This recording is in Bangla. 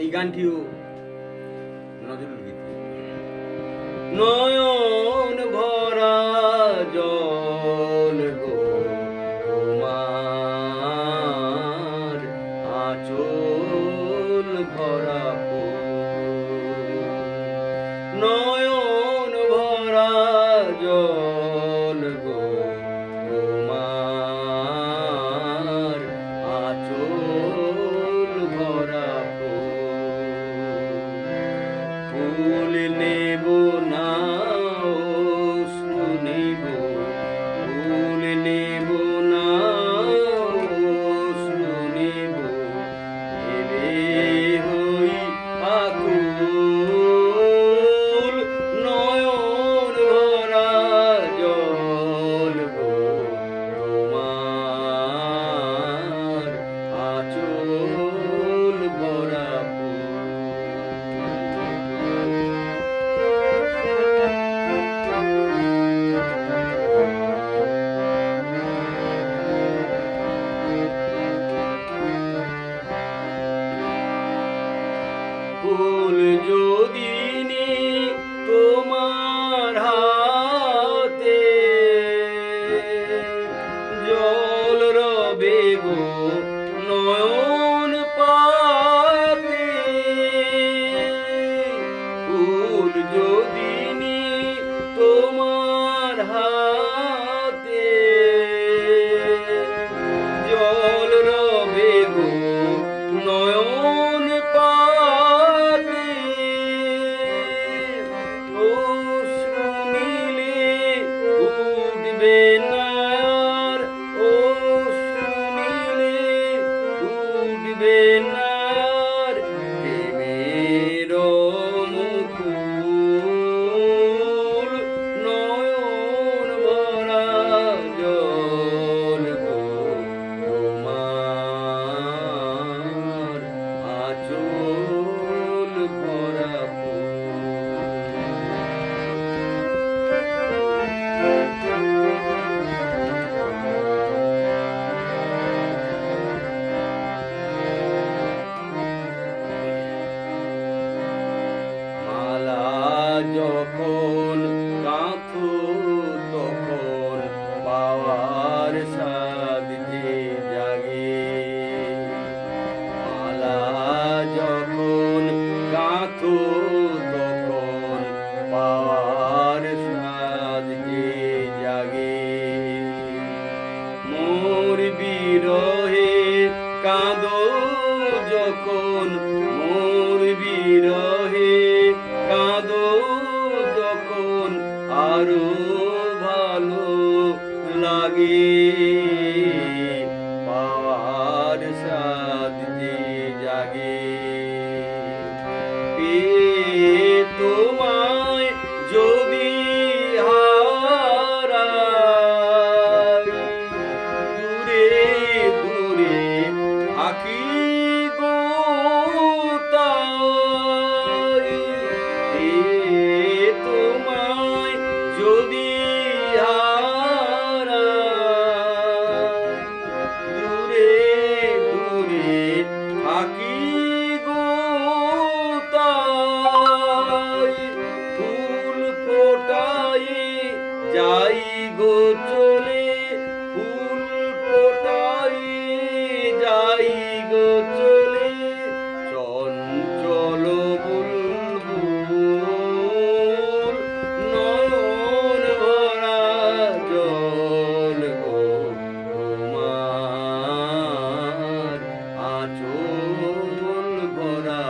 এই গানটিও নজরুল গীতি। নয়ন। ফুল। নেব ফুল যদি তোমার হাতে, জল রবে গো নয়ন পাতে। ফুল যদি তোমার হাতে, জল রবে গো নয়ন উঠবে না যখন মোর বিরহে কাঁদো যখন আরও ভালো লাগে। পাওয়ার সাদ যে জাগে। পেয়ে তোমায় যাই গো চলে ফুল ফোটাই। যাই গো চলে চঞ্চল নয়ন ভরা জল আচল ভরা